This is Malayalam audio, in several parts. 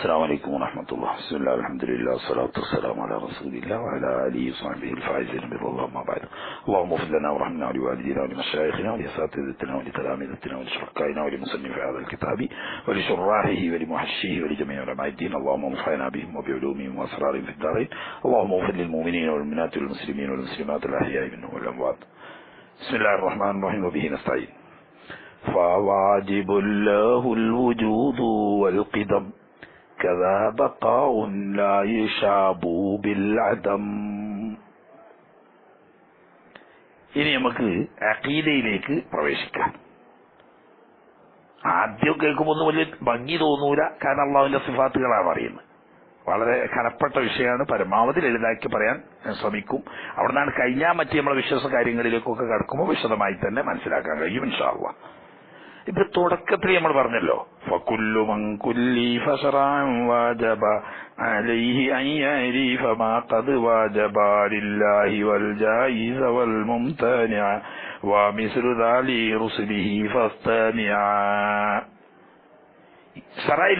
السلام عليكم ورحمة الله. بسم الله الحمد لله والصلاة والسلام على رسول الله وعلى آله وصحبه الفائزين برضا الله ما بعد اللهم اغفر لنا ورحمنا ولوالدينا ولمشايخنا ولأساتذتنا ولتلامذتنا ولشركائنا ولمصنف هذا الكتاب ولشراحه ولمحشيه ولجميع علماء الدين. اللهم انفعنا بهم وبعلومهم وأسرارهم في الدارين. اللهم اغفر للمؤمنين والمؤمنات والمسلمين والمسلمات الأحياء منهم والأموات. بسم الله الرحمن الرحيم وبه نستعين. فواجب له الوجود والقدم. كذا بقاء لا يشاب بالعدم ഇനി നമുക്ക് അക്കീദയിലേക്ക് പ്രവേശിക്കാം ആദ്യം കേൾക്കുമ്പോൾ ഒന്നും വലിയ ഭംഗി തോന്നൂല കാരണം അള്ളാഹുവിന്റെ സിഫാത്തുകളാണ് പറയുന്നത് വളരെ കനപ്പെട്ട വിഷയമാണ് പരമാവധി ലളിതാക്കി പറയാൻ ഞാൻ ശ്രമിക്കും അവിടെ നിന്നാണ് കഴിഞ്ഞാൽ മറ്റു നമ്മളെ വിശ്വാസ കാര്യങ്ങളിലേക്കൊക്കെ കടക്കുമ്പോൾ വിശദമായി തന്നെ മനസ്സിലാക്കാൻ കഴിയും ഇൻഷാള്ള ഇപ്പൊ തുടക്കത്തിൽ നമ്മൾ പറഞ്ഞല്ലോ. ഫകുല്ലു വാജബ അലൈഹി വൽ ജായിസ വൽ ദാലി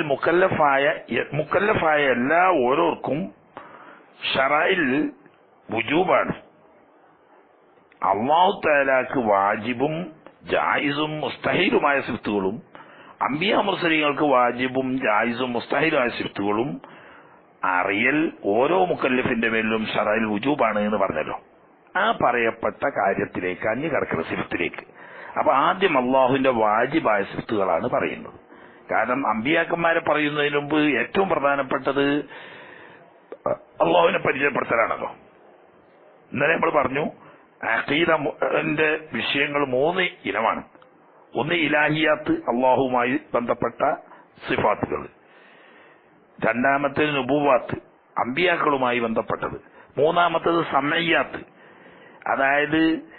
മുക്കല്ലഫായ മുക്കല്ലഫായ എല്ലാ ഓരോർക്കും ഷറായിൽ വുജൂബാണ്. അള്ളാഹു താലാക്ക് വാജിബും ജായിസും മുസ്തഹിലുമായ സിഫ്തുകളും അമ്പിയ മുസ്ലിങ്ങൾക്ക് വാജിബും ജായിസും മുസ്തഹിലുമായ സിഫ്തുകളും അറിയൽ ഓരോ മുക്കല്ലിഫിന്റെ മേലും ഷറയിൽ വുജൂബാണ് എന്ന് പറഞ്ഞല്ലോ. ആ പറയപ്പെട്ട കാര്യത്തിലേക്ക് അഞ്ഞു കിടക്കുന്ന സിഫത്തിലേക്ക്. അപ്പൊ ആദ്യം അള്ളാഹുവിന്റെ വാജിബായ സിഫത്തുകളാണ് പറയുന്നത്. കാരണം അമ്പിയാക്കന്മാരെ പറയുന്നതിന് മുമ്പ് ഏറ്റവും പ്രധാനപ്പെട്ടത് അള്ളാഹുവിനെ പരിചയപ്പെടുത്തലാണല്ലോ. ഇന്നലെ നമ്മൾ പറഞ്ഞു അഖീദന്റെ വിഷയങ്ങൾ മൂന്ന് ഇനമാണ്. ഒന്ന് ഇലാഹിയാത്ത് അള്ളാഹുമായി ബന്ധപ്പെട്ട സിഫാത്തുകൾ. രണ്ടാമത്തേത് നുബുവാത്ത് അമ്പിയാക്കളുമായി ബന്ധപ്പെട്ടത്. മൂന്നാമത്തേത് സമയ്യാത്ത് അതായത്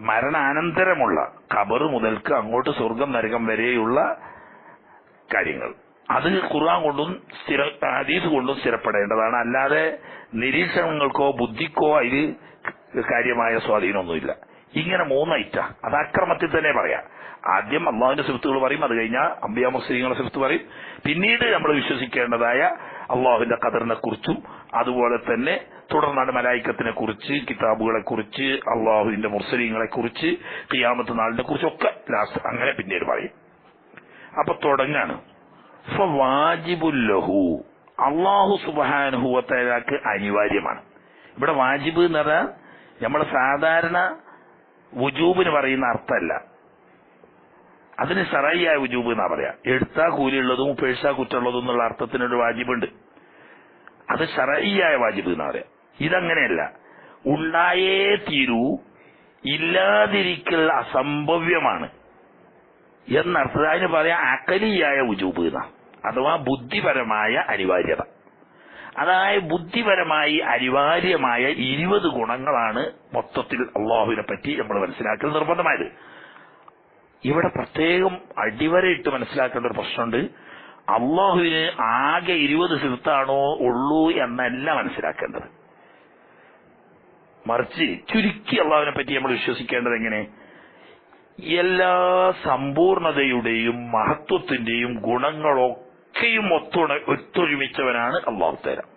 മരണാനന്തരമുള്ള ഖബർ മുതൽക്ക് അങ്ങോട്ട് സ്വർഗം നരകം വരെയുള്ള കാര്യങ്ങൾ. അത് ഖുർആൻ കൊണ്ടും സ്ഥിര ഹദീസ് കൊണ്ടും സ്ഥിരപ്പെടേണ്ടതാണ്. അല്ലാതെ നിരീക്ഷണങ്ങൾക്കോ ബുദ്ധിക്കോ അതിൽ കാര്യമായ സ്വാധീനമൊന്നുമില്ല. ഇങ്ങനെ മൂന്ന് ഐറ്റ. അത് അക്രമത്തിൽ തന്നെ പറയാം. ആദ്യം അള്ളാഹുവിന്റെ സിഫത്തുകൾ പറയും അത് കഴിഞ്ഞാൽ അമ്പിയ മുസ്ലിങ്ങളുടെ സിഫത്ത് പറയും. പിന്നീട് നമ്മൾ വിശ്വസിക്കേണ്ടതായ അള്ളാഹുവിന്റെ ഖദറിനെ കുറിച്ചും അതുപോലെ തന്നെ തുടർന്നാണ് മലായിക്കത്തിനെ കുറിച്ച് കിതാബുകളെ കുറിച്ച് അള്ളാഹുവിന്റെ മുസ്ലിങ്ങളെ കുറിച്ച് കിയാമത്ത് നാളിനെ കുറിച്ചൊക്കെ ലാസ്റ്റ് അങ്ങനെ പിന്നീട് പറയും. അപ്പൊ തുടങ്ങാണ്. വാജിബുല്ലഹു അള്ളാഹു സുബാനുഹുവത്തേക്ക് അനിവാര്യമാണ്. ഇവിടെ വാജിബ് എന്ന് പറഞ്ഞാൽ നമ്മൾ സാധാരണ വുജൂബിന് പറയുന്ന അർത്ഥമല്ല. അതിന് സറായിയായ വുജൂബ് എന്നാ പറയാ. എടുത്താ കൂലിയുള്ളതും ഉപേക്ഷാ കുറ്റമുള്ളതും എന്നുള്ള അർത്ഥത്തിനൊരു വാജിബുണ്ട്. അത് ഷറയിയായ വാജിബ് എന്നാ പറയാ. ഇതങ്ങനെയല്ല. ഉണ്ടായേ തീരൂ ഇല്ലാതിരിക്കൽ അസംഭവ്യമാണ്. എന്നർത്ഥം അതിന് പറയാം അക്കലിയായ ഉജൂബ് അഥവാ ബുദ്ധിപരമായ അനിവാര്യത. അതായത് ബുദ്ധിപരമായി അനിവാര്യമായ ഇരുപത് ഗുണങ്ങളാണ് മൊത്തത്തിൽ അള്ളാഹുവിനെ പറ്റി നമ്മൾ മനസ്സിലാക്കൽ നിർബന്ധമായത്. ഇവിടെ പ്രത്യേകം അടിവരയിട്ട് മനസ്സിലാക്കേണ്ട ഒരു പ്രശ്നമുണ്ട്. അള്ളാഹുവിന് ആകെ ഇരുപത് സിഫത്താണോ ഉള്ളൂ എന്നല്ല മനസ്സിലാക്കേണ്ടത്. മറിച്ച് ചുരുക്കി അള്ളാഹുവിനെ പറ്റി നമ്മൾ വിശ്വസിക്കേണ്ടത് എങ്ങനെ? എല്ലാ സമ്പൂർണതയുടെയും മഹത്വത്തിന്റെയും ഗുണങ്ങളൊക്കെയും ഒത്തുണ ഒത്തൊരുമിച്ചവനാണ് അള്ളാഹു തരം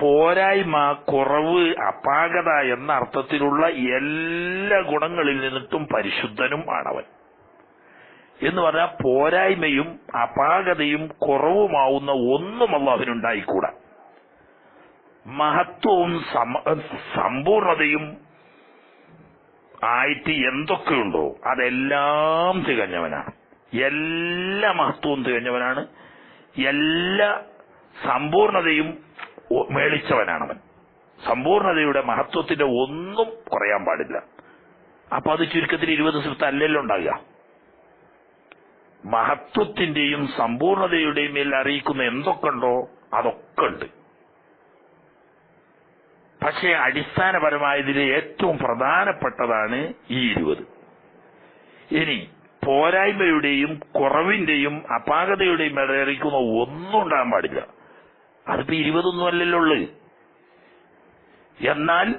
പോരായ്മ കുറവ് അപാകത എന്ന അർത്ഥത്തിലുള്ള എല്ലാ ഗുണങ്ങളിൽ നിന്നിട്ടും പരിശുദ്ധനും ആണവൻ. എന്ന് പറഞ്ഞാൽ പോരായ്മയും അപാകതയും കുറവുമാവുന്ന ഒന്നും അള്ളാഹുവിനുണ്ടായിക്കൂടാ മഹത്വവും സമ്പൂർണതയും ആയിട്ട് എന്തൊക്കെയുണ്ടോ അതെല്ലാം തികഞ്ഞവനാണ് എല്ലാ മഹത്വവും തികഞ്ഞവനാണ്. എല്ലാ സമ്പൂർണതയും മേളിച്ചവനാണവൻ. സമ്പൂർണതയുടെ മഹത്വത്തിന്റെ ഒന്നും കുറയാൻ പാടില്ല. അപ്പൊ അത് ചുരുക്കത്തിൽ ഇരുപത് സിഫത്ത് അല്ലല്ലോ ഉണ്ടാകുക മഹത്വത്തിന്റെയും സമ്പൂർണതയുടെയും മേൽ അറിയിക്കുന്ന എന്തൊക്കെ ഉണ്ടോ അതൊക്കെ ഉണ്ട്. പക്ഷേ അടിസ്ഥാനപരമായതിൽ ഏറ്റവും പ്രധാനപ്പെട്ടതാണ് ഈ ഇരുപത്. ഇനി പോരായ്മയുടെയും കുറവിന്റെയും അപാകതയുടെയും ഇടയിരിക്കുന്ന ഒന്നും ഉണ്ടാകാൻ പാടില്ല. അതിപ്പോ ഇരുപതൊന്നും അല്ലല്ലോ ഉള്ളത് എന്നാൽ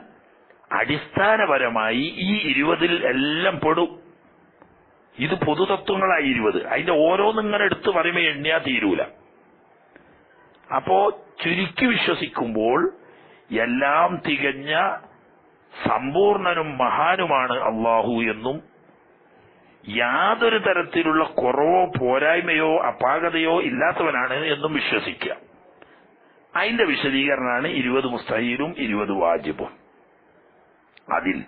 അടിസ്ഥാനപരമായി ഈ ഇരുപതിൽ എല്ലാം പെടും. ഇത് പൊതുതത്വങ്ങളായി ഇരുപത്. അതിന്റെ ഓരോന്നിങ്ങനെ എടുത്ത് പറയുമ്പോൾ എണ്ണിയാ തീരൂല. അപ്പോ ചുരുക്കി വിശ്വസിക്കുമ്പോൾ എല്ലാം തികഞ്ഞ സമ്പൂർണനും മഹാനുമാണ് അള്ളാഹു എന്നും യാതൊരു തരത്തിലുള്ള കുറവോ പോരായ്മയോ അപാകതയോ ഇല്ലാത്തവനാണ് എന്നും വിശ്വസിക്കുക. അതിന്റെ വിശദീകരണമാണ് ഇരുപത് മുസ്തഹീലും ഇരുപത് വാജിബും. അതിൽ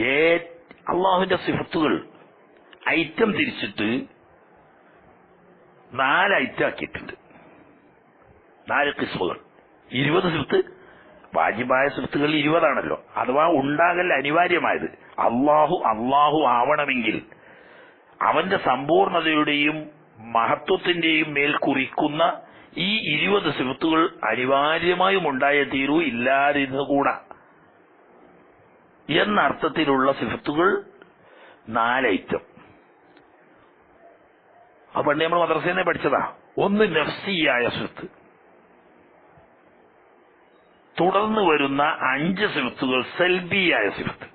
ഏ അള്ളാഹുവിന്റെ സിഫത്തുകൾ ഐറ്റം തിരിച്ചിട്ട് നാല് ഐറ്റം ആക്കിയിട്ടുണ്ട്. നാല് കിസ്മുകൾ. ഇരുപത് സിഫത്ത് വാജിബായ സിഫത്തുകൾ ഇരുപതാണല്ലോ. അഥവാ ഉണ്ടാകൽ അനിവാര്യമായത്. അള്ളാഹു അള്ളാഹു ആവണമെങ്കിൽ അവന്റെ സമ്പൂർണതയുടെയും മഹത്വത്തിന്റെയും മേൽ കുറിക്കുന്ന ഈ ഇരുപത് സിഫത്തുകൾ അനിവാര്യമായും ഉണ്ടായ തീരൂ ഇല്ലാതിരുന്നുകൂടാ എന്നർത്ഥത്തിലുള്ള സിഫത്തുകൾ നാലൈറ്റം. ആ പണ്ട് നമ്മൾ മദ്രസേനെ പഠിച്ചതാ. ഒന്ന് നഫ്സിയായ സിഫത്ത് തുടർന്ന് വരുന്ന അഞ്ച് സിഫത്തുകൾ സെൽബിയായ സിഫത്ത്.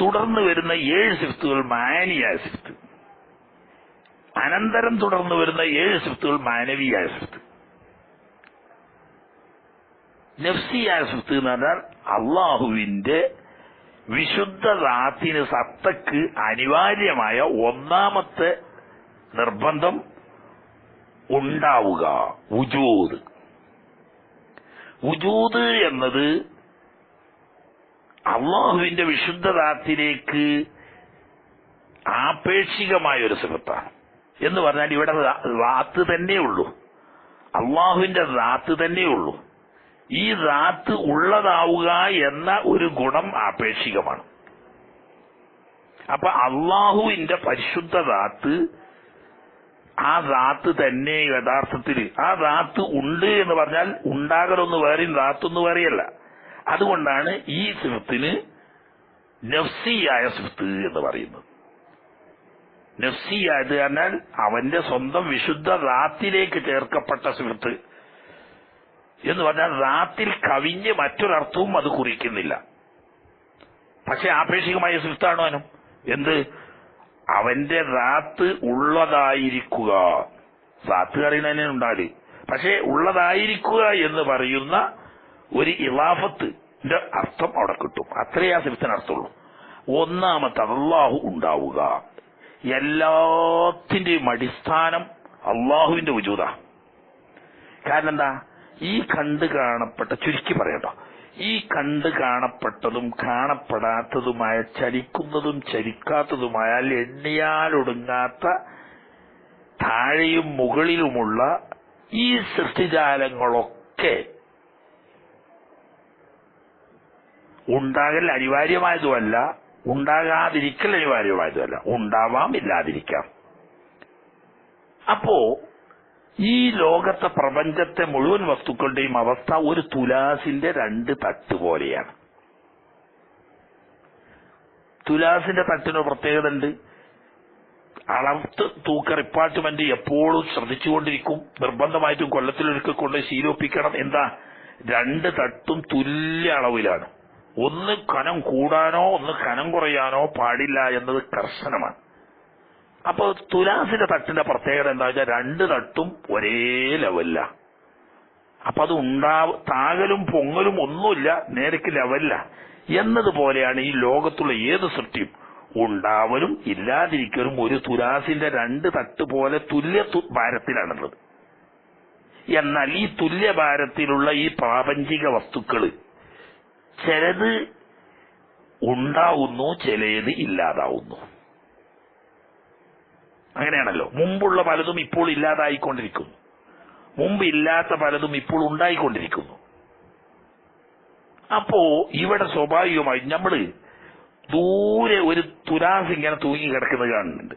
തുടർന്ന് വരുന്ന ഏഴ് സിഫത്തുകൾ മാനിയായ സിഫത്ത്. അനന്തരം തുടർന്ന് വരുന്ന ഏഴ് സിഫത്തുകൾ മാനവിയായ സിഫത്ത്. നഫ്സിയായ സിഫത്ത് എന്ന് പറഞ്ഞാൽ അള്ളാഹുവിന്റെ വിശുദ്ധ റാത്തിന് സത്തക്ക് അനിവാര്യമായ ഒന്നാമത്തെ നിർബന്ധം ഉണ്ടാവുക ഉജൂദ് ഉജൂദ് എന്നത് അള്ളാഹുവിന്റെ വിശുദ്ധ റാത്തിലേക്ക് ആപേക്ഷികമായ ഒരു സുഹൃത്താണ് എന്ന് പറഞ്ഞാൽ ഇവിടെ റാത്ത് തന്നെ ഉള്ളൂ. അള്ളാഹുവിന്റെ റാത്ത് തന്നെ ഉള്ളൂ. ഈ റാത്ത് ഉള്ളതാവുക എന്ന ഒരു ഗുണം ആപേക്ഷികമാണ്. അപ്പൊ അള്ളാഹുവിന്റെ പരിശുദ്ധ റാത്ത് ആ റാത്ത് തന്നെ യഥാർത്ഥത്തിൽ. ആ റാത്ത് ഉണ്ട് എന്ന് പറഞ്ഞാൽ ഉണ്ടാകലൊന്ന് വേറെയും റാത്തൊന്ന് വേറെയല്ല. അതുകൊണ്ടാണ് ഈ സിഫത്തിന് നഫ്സിയായ സിഫത്ത് എന്ന് പറയുന്നത്. നഫ്സിയായത് പറഞ്ഞാൽ അവന്റെ സ്വന്തം വിശുദ്ധ റാത്തിലേക്ക് ചേർക്കപ്പെട്ട സിഫത്ത്. എന്ന് പറഞ്ഞാൽ റാത്തിൽ കവിഞ്ഞ് മറ്റൊരർത്ഥവും അത് കുറിക്കുന്നില്ല. പക്ഷെ ആപേക്ഷികമായ സിഫത്താണോ അവനും? എന്ത്? അവന്റെ റാത്ത് ഉള്ളതായിരിക്കുക. റാത്ത് തന്നെ ഉണ്ടാൽ പക്ഷെ ഉള്ളതായിരിക്കുക എന്ന് പറയുന്ന ഒരു ഇലാഫത്ത് അർത്ഥം അവിടെ കിട്ടും. അത്രേ ആ സിഫത്തിന് അർത്ഥമുള്ളൂ. ഒന്നാമത്തെ അള്ളാഹു ഉണ്ടാവുക. എല്ലാത്തിന്റെയും അടിസ്ഥാനം അള്ളാഹുവിന്റെ വജൂത കാരണം എന്താ? ഈ കണ്ട് കാണപ്പെട്ട ചുരുക്കി പറയട്ടോ. ഈ കണ്ട് കാണപ്പെട്ടതും കാണപ്പെടാത്തതുമായ ചലിക്കുന്നതും ചലിക്കാത്തതുമായ എണ്ണിയാലൊടുങ്ങാത്ത താഴെയും മുകളിലുമുള്ള ഈ സൃഷ്ടിജാലങ്ങളൊക്കെ ഉണ്ടാകൽ അനിവാര്യമായതുമല്ല ഉണ്ടാകാതിരിക്കൽ അനിവാര്യമായതുമല്ല ഉണ്ടാവാം ഇല്ലാതിരിക്കാം. അപ്പോ ഈ ലോകത്തെ പ്രപഞ്ചത്തെ മുഴുവൻ വസ്തുക്കളുടെയും അവസ്ഥ ഒരു തുലാസിന്റെ രണ്ട് തട്ട് പോലെയാണ്. തുലാസിന്റെ തട്ടിന് പ്രത്യേകത ഉണ്ട് അളത്ത് തൂക്ക റിപ്പാർട്ട്മെന്റ് എപ്പോഴും ശ്രദ്ധിച്ചുകൊണ്ടിരിക്കും. നിർബന്ധമായിട്ടും കൊല്ലത്തിലൊരുക്കെ കൊണ്ട് ശീലോപ്പിക്കണം. എന്താ? രണ്ട് തട്ടും തുല്യ അളവിലാണ്. ഒന്ന് കനം കൂടാനോ ഒന്ന് കനം കുറയാനോ പാടില്ല എന്നത് കർശനമാണ്. അപ്പൊ തുലാസിന്റെ തട്ടിന്റെ പ്രത്യേകത എന്താ വെച്ചാൽ രണ്ട് തട്ടും ഒരേ ലെവലില്ല അപ്പൊ അത് ഉണ്ടാവ താകലും പൊങ്ങലും ഒന്നുമില്ല നേരക്ക് ലെവലില്ല എന്നതുപോലെയാണ് ഈ ലോകത്തുള്ള ഏത് സൃഷ്ടിയും. ഉണ്ടാവലും ഇല്ലാതിരിക്കലും ഒരു തുലാസിന്റെ രണ്ട് തട്ട് പോലെ തുല്യ ഭാരത്തിലാണുള്ളത്. എന്നാൽ ഈ തുല്യ ഭാരത്തിലുള്ള ഈ പ്രാപഞ്ചിക വസ്തുക്കൾ ചിലത് ഉണ്ടാവുന്നു ചിലത് ഇല്ലാതാവുന്നു. അങ്ങനെയാണല്ലോ. മുമ്പുള്ള പലതും ഇപ്പോൾ ഇല്ലാതായിക്കൊണ്ടിരിക്കുന്നു മുമ്പ് ഇല്ലാത്ത പലതും ഇപ്പോൾ ഉണ്ടായിക്കൊണ്ടിരിക്കുന്നു. അപ്പോ ഇവിടെ സ്വാഭാവികമായി നമ്മൾ ദൂരെ ഒരു തുലാസ് ഇങ്ങനെ തൂങ്ങി കിടക്കുന്നത് കാണുന്നുണ്ട്.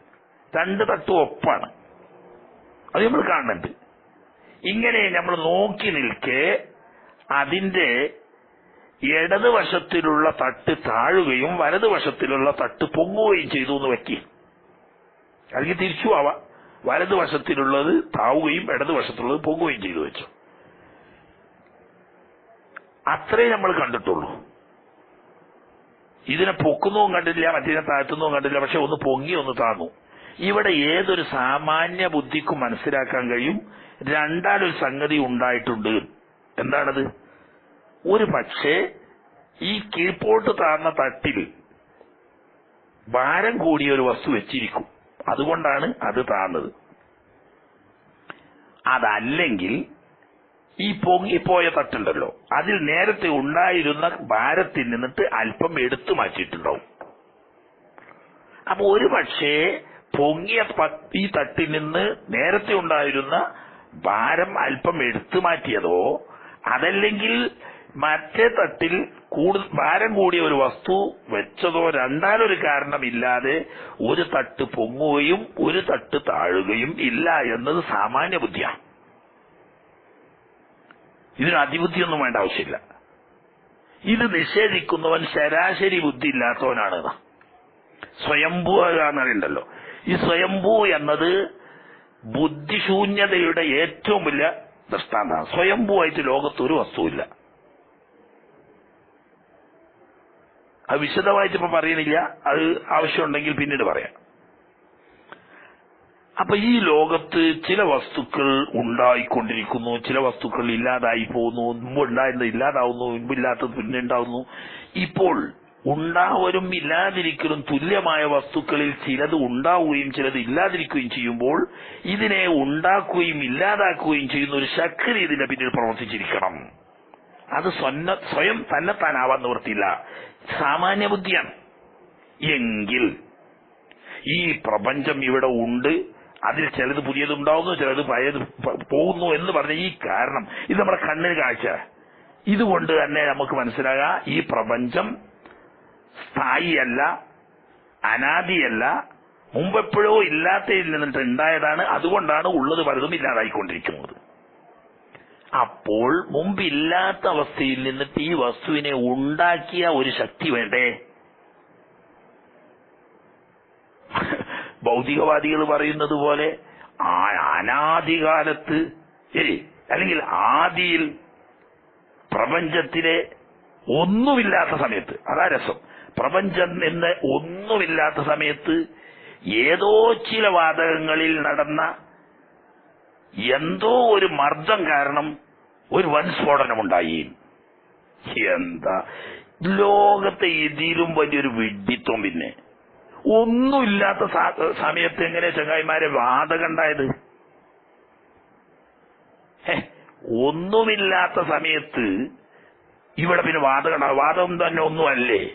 രണ്ട് തട്ടും ഒപ്പാണ്. അത് നമ്മൾ കാണുന്നുണ്ട്. ഇങ്ങനെ നമ്മൾ നോക്കി നിൽക്കെ അതിന്റെ ഇടതുവശത്തിലുള്ള തട്ട് താഴുകയും വലതുവശത്തിലുള്ള തട്ട് പൊങ്ങുകയും ചെയ്തു എന്ന് വെക്കി അല്ലെങ്കിൽ തിരിച്ചു ആവാം വലതുവശത്തിലുള്ളത് താവുകയും ഇടതുവശത്തുള്ളത് പോകുകയും ചെയ്തു വെച്ചു. അത്രേ നമ്മൾ കണ്ടിട്ടുള്ളൂ. ഇതിനെ പൊക്കുന്നതും കണ്ടില്ല മറ്റേ താഴ്ത്തുന്നതും കണ്ടില്ല പക്ഷെ ഒന്ന് പൊങ്ങി ഒന്ന് താന്നു. ഇവിടെ ഏതൊരു സാമാന്യ ബുദ്ധിക്കും മനസ്സിലാക്കാൻ കഴിയും. രണ്ടാലൊരു സംഗതി ഉണ്ടായിട്ടുണ്ട്. എന്താണത്? ഒരു പക്ഷേ ഈ കീഴ്പോട്ട് താന്ന തട്ടിൽ ഭാരം കൂടിയ ഒരു വസ്തു വെച്ചിരിക്കും. അതുകൊണ്ടാണ് അത് താന്നത്. അതല്ലെങ്കിൽ ഈ പൊങ്ങിപ്പോയ തട്ടുണ്ടല്ലോ. അതിൽ നേരത്തെ ഉണ്ടായിരുന്ന ഭാരത്തിൽ നിന്നിട്ട് അല്പം എടുത്തു മാറ്റിയിട്ടുണ്ടാവും. അപ്പൊ ഒരു പക്ഷേ പൊങ്ങിയ ഈ തട്ടിൽ നിന്ന് നേരത്തെ ഉണ്ടായിരുന്ന ഭാരം അല്പം എടുത്തു മാറ്റിയതോ അതല്ലെങ്കിൽ മറ്റേ തട്ടിൽ കൂടുതൽ ഭാരം കൂടിയ ഒരു വസ്തു വെച്ചതോ രണ്ടാലൊരു കാരണമില്ലാതെ ഒരു തട്ട് പൊങ്ങുകയും ഒരു തട്ട് താഴുകയും ഇല്ല എന്നത് സാമാന്യ ബുദ്ധിയാണ് ഇതിന് അതിബുദ്ധിയൊന്നും വേണ്ട ആവശ്യമില്ല. ഇത് നിഷേധിക്കുന്നവൻ ശരാശരി ബുദ്ധി ഇല്ലാത്തവനാണ്. സ്വയംഭൂ എന്നറിയണ്ടല്ലോ ഈ സ്വയംഭൂ എന്നത് ബുദ്ധിശൂന്യതയുടെ ഏറ്റവും വലിയ ദൃഷ്ടാന്തമാണ്. സ്വയംഭൂവായിട്ട് ലോകത്ത് ഒരു വസ്തുവില്ല. അത് വിശദമായിട്ട് ഇപ്പൊ പറയണില്ല. അത് ആവശ്യമുണ്ടെങ്കിൽ പിന്നീട് പറയാം. അപ്പൊ ഈ ലോകത്ത് ചില വസ്തുക്കൾ ഉണ്ടായിക്കൊണ്ടിരിക്കുന്നു. ചില വസ്തുക്കൾ ഇല്ലാതായി പോകുന്നു. മുമ്പ് ഉണ്ടായിരുന്നത് ഇല്ലാതാവുന്നു. മുമ്പില്ലാത്തത് പിന്നെ ഉണ്ടാവുന്നു. ഇപ്പോൾ ഉണ്ടാവരും ഇല്ലാതിരിക്കലും തുല്യമായ വസ്തുക്കളിൽ ചിലത് ഉണ്ടാവുകയും ചിലത് ഇല്ലാതിരിക്കുകയും ചെയ്യുമ്പോൾ ഇതിനെ ഉണ്ടാക്കുകയും ഇല്ലാതാക്കുകയും ചെയ്യുന്ന ഒരു ശക്തി ഇതിന്റെ പിന്നിൽ പ്രവർത്തിച്ചിരിക്കണം. അത് സ്വയം തന്നെത്താനാവാൻ നിവൃത്തിയില്ല. സാമാന്യ ബുദ്ധിയാണ് എങ്കിൽ ഈ പ്രപഞ്ചം ഇവിടെ ഉണ്ട്. അതിൽ ചിലത് പുതിയത് ഉണ്ടാവുന്നു ചിലത് പഴയത് പോകുന്നു എന്ന് പറഞ്ഞ ഈ കാരണം ഇത് നമ്മുടെ കണ്ണിന് കാഴ്ച. ഇതുകൊണ്ട് തന്നെ നമുക്ക് മനസ്സിലാകാം ഈ പ്രപഞ്ചം സ്ഥായിയല്ല അനാദിയല്ല മുമ്പെപ്പോഴോ ഇല്ലാത്തതിൽ നിന്നിട്ട് ഉണ്ടായതാണ്. അതുകൊണ്ടാണ് ഉള്ളത് പലതും ഇല്ലാതായിക്കൊണ്ടിരിക്കുന്നത്. അപ്പോൾ മുമ്പില്ലാത്ത അവസ്ഥയിൽ നിന്നിട്ട് ഈ വസ്തുവിനെ ഉണ്ടാക്കിയ ഒരു ശക്തി വേണ്ടേ? ഭൗതികവാദികൾ പറയുന്നത് പോലെ ആ അനാദികാലത്ത് ശരി അല്ലെങ്കിൽ ആദിയിൽ പ്രപഞ്ചത്തിലെ ഒന്നുമില്ലാത്ത സമയത്ത് അതാ രസം. പ്രപഞ്ചം എന്ന് ഒന്നുമില്ലാത്ത സമയത്ത് ഏതോ ചില വാതകങ്ങളിൽ നടന്ന എന്തോ ഒരു മർദ്ദം കാരണം ഒരു വൻ സ്ഫോടനമുണ്ടായി. എന്താ? ലോകത്തെ ഇതിലും വലിയൊരു വിഡ്ഢിത്വം പിന്നെ. ഒന്നുമില്ലാത്ത സമയത്ത് എങ്ങനെ ചങ്ങായിമാരെ വാതകണ്ടായത് ഒന്നുമില്ലാത്ത സമയത്ത് ഇവിടെ പിന്നെ വാതകം വാദം തന്നെ ഒന്നുമല്ലേ?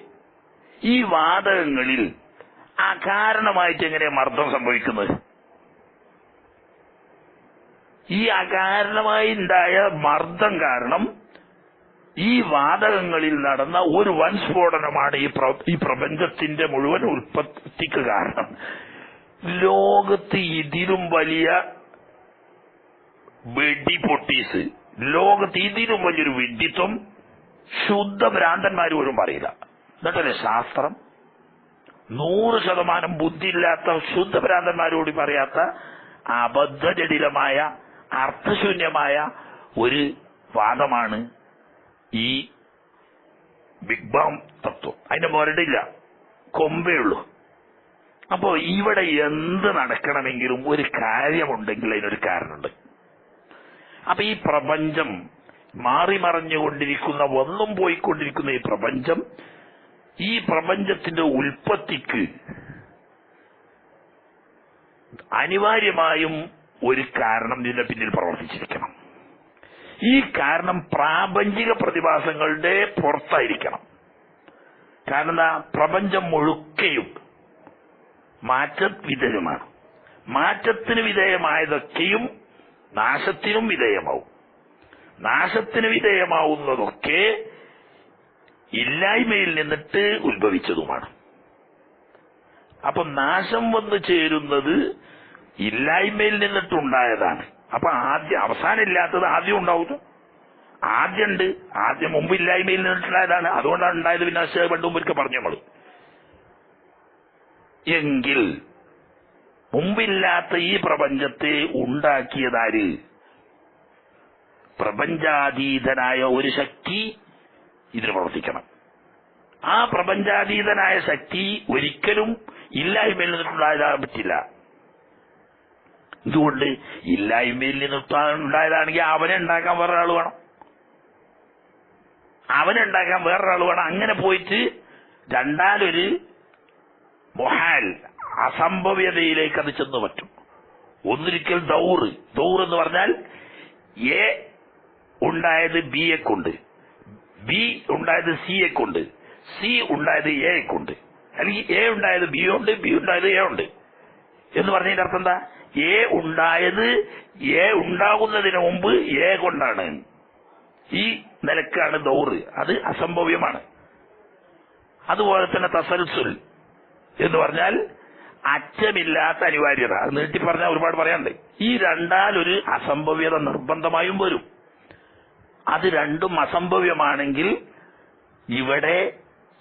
ഈ വാതകങ്ങളിൽ അകാരണമായിട്ട് എങ്ങനെ മർദ്ദം സംഭവിക്കുന്നത്? ഈ അകാരണമായി ഉണ്ടായ മർദ്ദം കാരണം ഈ വാതകങ്ങളിൽ നടന്ന ഒരു വൻ സ്ഫോടനമാണ് ഈ ഈ പ്രപഞ്ചത്തിന്റെ മുഴുവൻ ഉൽപ്പത്തിക്ക് കാരണം. ലോകത്ത് ഇതിലും വലിയ വെടി പൊട്ടീസ്. ലോകത്ത് ഇതിലും വലിയൊരു വിഡിത്വം ശുദ്ധ ഭ്രാന്തന്മാർ പോലും പറയില്ല. എന്നിട്ടല്ലേ ശാസ്ത്രം? നൂറ് ശതമാനം ബുദ്ധിയില്ലാത്ത ശുദ്ധ ഭ്രാന്തന്മാരോട് പറയാത്ത അബദ്ധജടിലമായ അർത്ഥശൂന്യമായ ഒരു വാദമാണ് ഈ ബിഗ് ബാം തത്വം. അതിന്റെ മുരടില്ല. കൊമ്പേ ഉള്ളൂ. അപ്പോ ഇവിടെ എന്ത് നടക്കണമെങ്കിലും ഒരു കാര്യമുണ്ടെങ്കിൽ അതിനൊരു കാരണമുണ്ട്. അപ്പൊ ഈ പ്രപഞ്ചം മാറി മറഞ്ഞുകൊണ്ടിരിക്കുന്ന വന്നും പോയിക്കൊണ്ടിരിക്കുന്ന ഈ പ്രപഞ്ചം ഈ പ്രപഞ്ചത്തിന്റെ ഉൽപ്പത്തിക്ക് അനിവാര്യമായും ഒരു കാരണം ഇതിന്റെ പിന്നിൽ പ്രവർത്തിച്ചിരിക്കണം. ഈ കാരണം പ്രാപഞ്ചിക പ്രതിഭാസങ്ങളുടെ പുറത്തായിരിക്കണം. കാരണം എന്താ പ്രപഞ്ചം മുഴുക്കയും മാറ്റ വിധേയമാണ്. മാറ്റത്തിന് വിധേയമായതൊക്കെയും നാശത്തിനും വിധേയമാവും. നാശത്തിന് വിധേയമാവുന്നതൊക്കെ ഇല്ലായ്മയിൽ നിന്നിട്ട് ഉത്ഭവിച്ചതുമാണ്. അപ്പൊ നാശം വന്നു ചേരുന്നത് ഇല്ലായ്മയിൽ നിന്നിട്ടുണ്ടായതാണ്. അപ്പൊ ആദ്യം അവസാനം ഇല്ലാത്തത് ആദ്യം ഉണ്ടാവുന്നു. ആദ്യമുണ്ട് ആദ്യം മുമ്പ് ഇല്ലായ്മയിൽ നിന്നിട്ടുണ്ടായതാണ്. അതുകൊണ്ടാണ് ഉണ്ടായത് പിന്നെ അശ്വ പണ്ട് മുമ്പൊക്കെ പറഞ്ഞു നമ്മൾ എങ്കിൽ മുമ്പില്ലാത്ത ഈ പ്രപഞ്ചത്തെ ഉണ്ടാക്കിയതാര്? പ്രപഞ്ചാതീതനായ ഒരു ശക്തി ഇതിന് പ്രവർത്തിക്കണം. ആ പ്രപഞ്ചാതീതനായ ശക്തി ഒരിക്കലും ഇല്ലായ്മയിൽ നിന്നിട്ടുണ്ടാകാൻ പറ്റില്ല. എന്തുകൊണ്ട് ഇല്ലായ്മയിൽ നിന്ന് ഉണ്ടായതാണെങ്കിൽ അവനെ ഉണ്ടാക്കാൻ വേറൊരാൾ വേണം. അവനെ ഉണ്ടാക്കാൻ വേറൊരാൾ വേണം. അങ്ങനെ പോയിട്ട് രണ്ടാലൊരു മൊഹാൽ അസംഭവ്യതയിലേക്ക് അത് ചെന്നു പറ്റും. ഒന്നിരിക്കൽ ദൗറ് ദൗർ എന്ന് പറഞ്ഞാൽ എ ഉണ്ടായത് ബിയെ കൊണ്ട് ബി ഉണ്ടായത് സിയെ കൊണ്ട് സി ഉണ്ടായത് എ കൊണ്ട് അല്ലെങ്കിൽ എ ഉണ്ടായത് ബി ഉണ്ട് ബി ഉണ്ടായത് എ ഉണ്ട് എന്ന് പറഞ്ഞതിന്റെ അർത്ഥം എന്താ? എ ഉണ്ടായത് എ ഉണ്ടാകുന്നതിന് മുമ്പ് എ കൊണ്ടാണ്. ഈ നിലക്കാണ് ദൗറ്. അത് അസംഭവ്യമാണ്. അതുപോലെ തന്നെ തസൽസുൽ എന്ന് പറഞ്ഞാൽ അറ്റമില്ലാത്ത അനിവാര്യത. അത് നീട്ടി പറഞ്ഞാൽ ഒരുപാട് പറയാണ്ട് ഈ രണ്ടാൽ ഒരു അസംഭവ്യത നിർബന്ധമായും വരും. അത് രണ്ടും അസംഭവ്യമാണെങ്കിൽ ഇവിടെ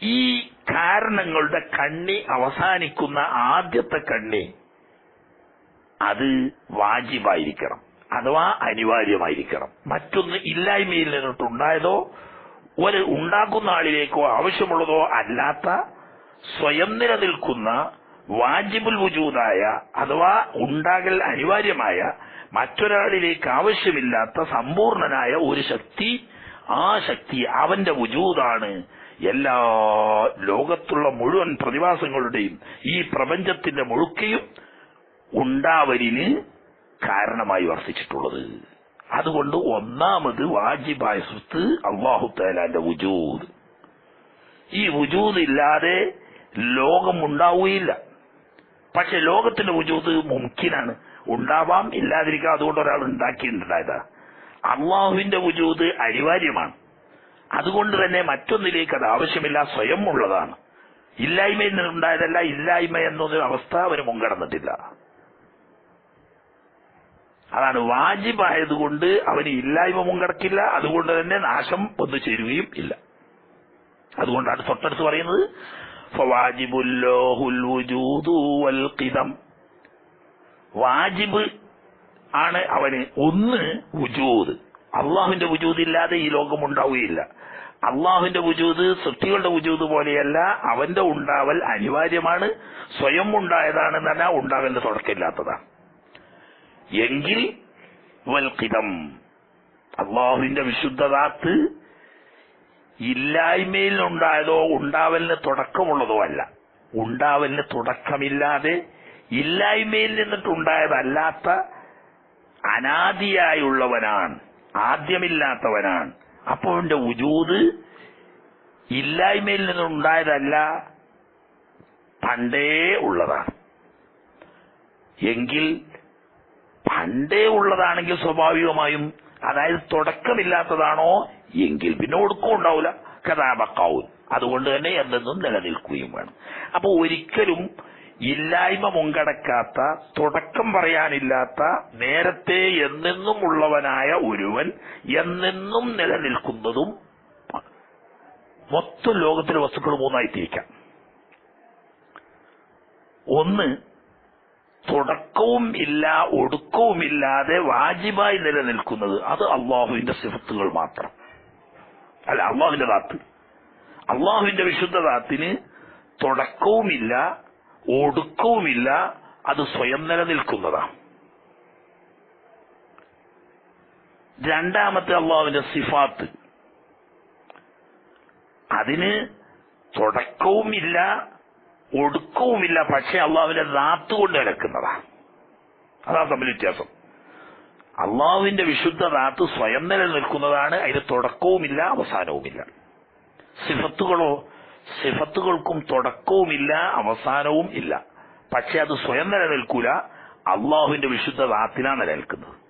ഈ കാരണങ്ങളുടെ കണ്ണി അവസാനിക്കുന്ന ആദ്യത്തെ കണ്ണി അത് വാജിബായിരിക്കണം. അഥവാ അനിവാര്യമായിരിക്കണം. മറ്റൊന്ന് ഇല്ലായ്മയിൽ നിന്നിട്ടുണ്ടായതോ ഒരു ഉണ്ടാക്കുന്ന ആളിലേക്കോ ആവശ്യമുള്ളതോ അല്ലാത്ത സ്വയം നിലനിൽക്കുന്ന വാജിബുൽ വുജൂദായ അഥവാ ഉണ്ടാകൽ അനിവാര്യമായ മറ്റൊരാളിലേക്ക് ആവശ്യമില്ലാത്ത സമ്പൂർണനായ ഒരു ശക്തി ആ ശക്തി അവന്റെ വുജൂദാണ്. എല്ലാ ലോകത്തുള്ള മുഴുവൻ പ്രതിഭാസങ്ങളുടെയും ഈ പ്രപഞ്ചത്തിന്റെ മുഴുക്കയും ഉണ്ടാവലിന് കാരണമായി വർത്തിച്ചിട്ടുള്ളത്. അതുകൊണ്ട് ഒന്നാമത് വാജിബായ സ്വത്ത് അള്ളാഹു തേലാന്റെ വുജൂദ്. ഈ വുജൂദ് ഇല്ലാതെ ലോകം ഉണ്ടാവുകയില്ല. പക്ഷെ ലോകത്തിന്റെ വുജൂദ് മുംകിനാണ് ഉണ്ടാവാം ഇല്ലാതിരിക്കാം അതുകൊണ്ട് ഒരാൾ ഉണ്ടാക്കിയിട്ടുണ്ടായതാ. അള്ളാഹുവിന്റെ വുജൂദ് അനിവാര്യമാണ്. അതുകൊണ്ട് തന്നെ മറ്റൊന്നിലേക്ക് അത് ആവശ്യമില്ല സ്വയം ഉള്ളതാണ് ഇല്ലായ്മയിൽ നിന്നുണ്ടായതല്ല ഇല്ലായ്മ എന്നൊരു അവസ്ഥ അവർ മുൻകടന്നിട്ടില്ല. അതാണ് വാജിബായതുകൊണ്ട് അവന് ഇല്ലായ്മ മുൻകടക്കില്ല അതുകൊണ്ട് തന്നെ നാശം വന്നു ചേരുകയും ഇല്ല. അതുകൊണ്ടാണ് തൊട്ടടുത്ത് പറയുന്നത് വാജിബ് ആണ് അവന് ഒന്ന് വുജൂദ്. അള്ളാഹുവിന്റെ വുജൂദ് ഇല്ലാതെ ഈ ലോകം ഉണ്ടാവുകയില്ല. അള്ളാഹുവിന്റെ വുജൂദ് സൃഷ്ടികളുടെ വുജൂദ് പോലെയല്ല അവന്റെ ഉണ്ടാവൽ അനിവാര്യമാണ്. സ്വയം ഉണ്ടായതാണെന്ന് പറഞ്ഞാൽ ഉണ്ടാകലിന്റെ തുടക്കമില്ലാത്തതാണ്. എങ്കിൽ വൽക്കിതം. അള്ളാഹുവിന്റെ വിശുദ്ധതാത്ത് ഇല്ലായ്മയിൽ ഉണ്ടായതോ ഉണ്ടാവലിന് തുടക്കമുള്ളതോ അല്ല. ഉണ്ടാവലിന് തുടക്കമില്ലാതെ ഇല്ലായ്മയിൽ നിന്നിട്ടുണ്ടായതല്ലാത്ത അനാദിയായുള്ളവനാണ് ആദ്യമില്ലാത്തവനാണ്. അപ്പോൾ അവന്റെ ഉജൂത് ഇല്ലായ്മയിൽ നിന്നുണ്ടായതല്ല പണ്ടേ ഉള്ളതാണ്. എങ്കിൽ പണ്ടേ ഉള്ളതാണെങ്കിൽ സ്വാഭാവികമായും അതായത് തുടക്കമില്ലാത്തതാണോ എങ്കിൽ പിന്നെ ഒടുക്കം ഉണ്ടാവില്ല കഥാപക്കാവും അതുകൊണ്ട് തന്നെ എന്തെന്നും നിലനിൽക്കുകയും വേണം. അപ്പൊ ഒരിക്കലും ഇല്ലായ്മ മുങ്കടക്കാത്ത തുടക്കം പറയാനില്ലാത്ത നേരത്തെ എന്നെന്നും ഉള്ളവനായ ഒരുവൻ എന്നെന്നും നിലനിൽക്കുന്നതും മൊത്തം ലോകത്തിലെ വസ്തുക്കൾ മൂന്നായി തിരിക്കാം ഒന്ന് തുടക്കവും ഇല്ല ഒടുക്കവും ഇല്ലാതെ വാജിബായി നിലനിൽക്കുന്നത് അത് അള്ളാഹുവിന്റെ സിഫത്തുകൾ മാത്രം. അല്ല അള്ളാഹുവിന്റെ ദാത്ത്. അള്ളാഹുവിന്റെ വിശുദ്ധ ദാത്തിന് തുടക്കവുമില്ല ഒടുക്കവുമില്ല അത് സ്വയം നിലനിൽക്കുന്നതാണ്. രണ്ടാമത്തെ അള്ളാഹുവിന്റെ സിഫാത്ത്. അതിന് തുടക്കവുമില്ല ഒടുക്കവുമില്ല. പക്ഷെ അള്ളാഹുവിന്റെ റാത്ത് കൊണ്ട് നിലക്കുന്നതാ അതാണ് തമ്മിൽ വ്യത്യാസം. അള്ളാഹുവിന്റെ വിശുദ്ധ റാത്ത് സ്വയം നിലനിൽക്കുന്നതാണ്. അതിന് തുടക്കവുമില്ല അവസാനവുമില്ല. സിഫത്തുകളോ സിഫത്തുകൾക്കും തുടക്കവുമില്ല അവസാനവും ഇല്ല. പക്ഷെ അത് സ്വയം നിലനിൽക്കൂല. അള്ളാഹുവിന്റെ വിശുദ്ധ റാത്തിനാണ് നിലനിൽക്കുന്നത്.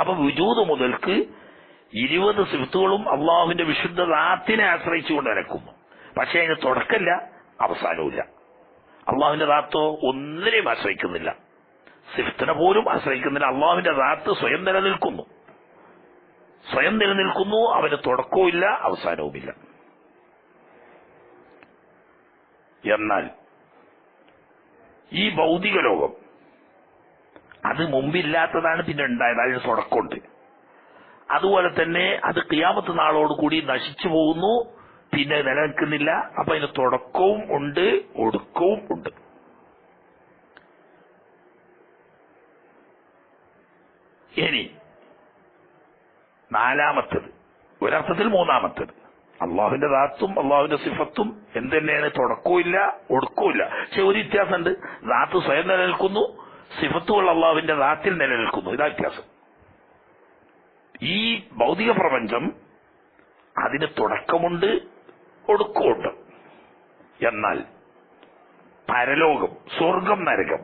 അപ്പൊ വിജൂത് മുതൽക്ക് ഇരുപത് സിഫത്തുകളും അള്ളാഹുവിന്റെ വിശുദ്ധ റാത്തിനെ ആശ്രയിച്ചുകൊണ്ട് നിലക്കുന്നു പക്ഷെ അതിന് തുടക്കമില്ല അവസാനവുമില്ല. അള്ളാഹുവിന്റെ റാത്തോ ഒന്നിനെയും ആശ്രയിക്കുന്നില്ല. സിഫ്തിനെ പോലും ആശ്രയിക്കുന്നില്ല. അള്ളാഹുവിന്റെ റാത്ത് സ്വയം നിലനിൽക്കുന്നു. സ്വയം നിലനിൽക്കുന്നു അവന് തുടക്കവുമില്ല അവസാനവുമില്ല. എന്നാൽ ഈ ഭൗതിക ലോകം അത് മുമ്പില്ലാത്തതാണ് പിന്നെ ഉണ്ടായത്. അതിന് തുടക്കമുണ്ട്. അതുപോലെ തന്നെ അത് കിയാമത്ത് നാളോടുകൂടി നശിച്ചു പോകുന്നു. പിന്നെ നിലനിൽക്കുന്നില്ല. അപ്പൊ അതിന് തുടക്കവും ഉണ്ട് ഒടുക്കവും ഉണ്ട്. ഇനി നാലാമത്തത്. ഒരർത്ഥത്തിൽ മൂന്നാമത്തത്. അള്ളാഹുവിന്റെ ദാത്തും അള്ളാഹുവിന്റെ സിഫത്തും എന്ത് തന്നെയാണ് ഒടുക്കവുമില്ല. പക്ഷെ ഒരു വ്യത്യാസമുണ്ട്. ദാത്ത് സ്വയം നിലനിൽക്കുന്നു സിഫത്തുകൾ അള്ളാഹുവിന്റെ ദാത്തിൽ നിലനിൽക്കുന്നു. ഇതാ വ്യത്യാസം. ഈ ഭൗതിക പ്രപഞ്ചം അതിന് തുടക്കമുണ്ട് ഒടുക്കമുണ്ട് എന്നാൽ പരലോകം സ്വർഗം നരകം.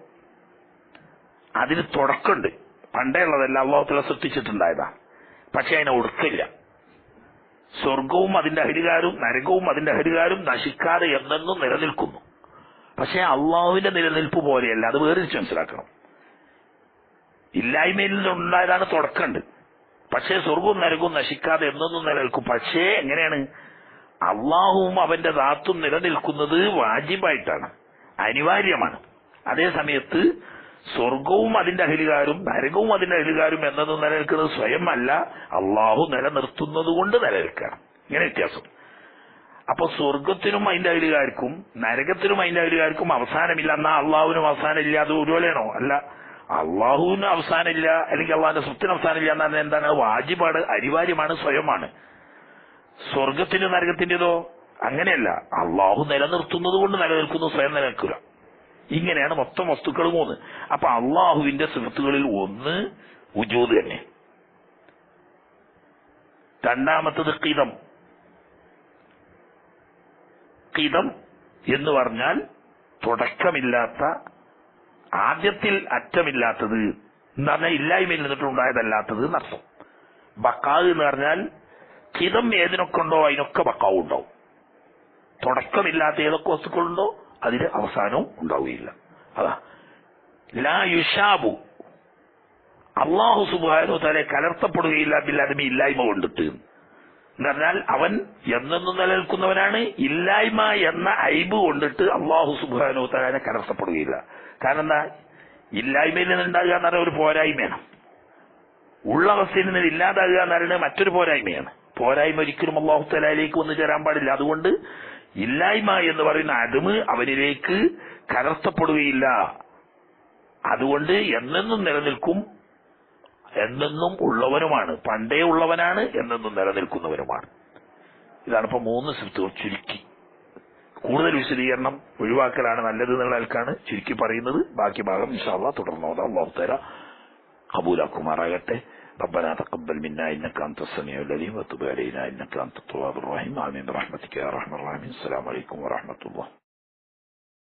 അതിന് തുടക്കമുണ്ട്. പണ്ടേ ഉള്ളതല്ല അള്ളാഹുത്തല സൃഷ്ടിച്ചിട്ടുണ്ടായതാ. പക്ഷെ അതിനെ ഒടുക്കില്ല സ്വർഗവും അതിന്റെ അഹരികാരും നരകവും അതിന്റെ അഹരികാരും നശിക്കാതെ എന്നെന്നും നിലനിൽക്കുന്നു. പക്ഷെ അള്ളാഹുവിന്റെ നിലനിൽപ്പ് പോലെയല്ല. അത് വേറിച്ച് മനസ്സിലാക്കണം. ഇല്ലായ്മയിൽ നിന്നുണ്ടായതാണ് തുടക്കമുണ്ട്. പക്ഷേ സ്വർഗവും നരകവും നശിക്കാതെ എന്നൊന്നും നിലനിൽക്കും. പക്ഷേ എങ്ങനെയാണ്? അള്ളാഹുവും അവന്റെ ദാത്തും നിലനിൽക്കുന്നത് വാജിബായിട്ടാണ്. അനിവാര്യമാണ്. അതേ സമയത്ത് സ്വർഗവും അതിന്റെ അഹിലുകാരും നരകവും അതിന്റെ അഹിലുകാരും എന്നത് നിലനിൽക്കുന്നത് സ്വയം അല്ല. അള്ളാഹു നിലനിർത്തുന്നത് കൊണ്ട് നിലനിൽക്കണം. ഇങ്ങനെ വ്യത്യാസം. അപ്പൊ സ്വർഗത്തിനും അതിന്റെ അഹിലുകാർക്കും നരകത്തിനും അതിന്റെ അഹിലുകാർക്കും അവസാനമില്ല. എന്നാ അള്ളാഹുവിനും അവസാനമില്ല അത് ഒരുപോലെയാണോ? അല്ല. അള്ളാഹുവിന് അവസാനമില്ല അല്ലെങ്കിൽ അള്ളാഹിന്റെ സ്വത്തിന് അവസാനമില്ല എന്നാൽ എന്താണ്? വാജിബാണ് അനിവാര്യമാണ് സ്വയമാണ്. സ്വർഗത്തിന്റെ നരകത്തിന്റേതോ അങ്ങനെയല്ല. അള്ളാഹു നിലനിർത്തുന്നത് കൊണ്ട് നിലനിൽക്കുന്നു സ്വയം നിലനിൽക്കുക ഇങ്ങനെയാണ് മൊത്തം വസ്തുക്കൾ മൂന്ന്. അപ്പൊ അള്ളാഹുവിന്റെ സുഹൃത്തുക്കളിൽ ഒന്ന് ഉജൂദ് തന്നെ. രണ്ടാമത്തത് കിതം. കിതം എന്ന് പറഞ്ഞാൽ തുടക്കമില്ലാത്ത ആദ്യത്തിൽ അറ്റമില്ലാത്തത് എന്ന് പറഞ്ഞാൽ ഇല്ലായ്മയിൽ നിന്നിട്ടുണ്ടായതല്ലാത്തത് എന്നർത്ഥം ബക്കാവ് എന്ന് പറഞ്ഞാൽ ഹിതം ഏതിനൊക്കെ ഉണ്ടോ അതിനൊക്കെ ബക്കാവും ഉണ്ടാവും. തുടക്കമില്ലാത്ത ഏതൊക്കെ വസ്തുക്കളുണ്ടോ അതിന് അവസാനവും ഉണ്ടാവുകയില്ല. അതാ. ലാ യുഷാബു. അള്ളാഹു സുബാനു തലെ കലർത്തപ്പെടുകയില്ല ബില്ലാദമി ഇല്ലായ്മ കൊണ്ടിട്ട്. എന്ന് പറഞ്ഞാൽ അവൻ എന്നെന്നും നിലനിൽക്കുന്നവനാണ് ഇല്ലായ്മ എന്ന ഐബ് കൊണ്ടിട്ട് അള്ളാഹു സുബാനു തലാനെ കലർത്തപ്പെടുകയില്ല. കാരണം എന്താ? ഇല്ലായ്മയിൽ നിന്നുണ്ടാകുക എന്ന് പറഞ്ഞ ഒരു പോരായ്മയാണ്. ഉള്ള അവസ്ഥയിൽ നിന്ന് ഇല്ലാതാകുക എന്ന് പറയുന്നത് മറ്റൊരു പോരായ്മയാണ്. പോരായ്മ ഒരിക്കലും അള്ളാഹു തലയിലേക്ക് വന്നു ചേരാൻ പാടില്ല. അതുകൊണ്ട് ഇല്ലായ്മ എന്ന് പറയുന്ന അതുമ് അവനിലേക്ക് കലർത്തപ്പെടുകയില്ല. അതുകൊണ്ട് എന്നെന്നും നിലനിൽക്കും എന്നെന്നും ഉള്ളവനുമാണ്. പണ്ടേ ഉള്ളവനാണ് എന്നെന്നും നിലനിൽക്കുന്നവനുമാണ്. ഇതാണ് ഇപ്പൊ മൂന്ന് സിഫത്തുകൾ ചുരുക്കി. കൂടുതൽ വിശദീകരണം ഒഴിവാക്കലാണ് നല്ലത് എന്നുള്ള ആൾക്കാണ് ചുരുക്കി പറയുന്നത്. ബാക്കി ഭാഗം ഇൻഷാള്ള തുടർന്നോതാം അള്ളാഹു തല കബൂലാക്കുമാറാകട്ടെ. ربنا تقبل منا إنك أنت السميع العليم وتب علينا إنك أنت التواب الرحيم. آمين برحمتك يا أرحم الراحمين. السلام عليكم ورحمة الله.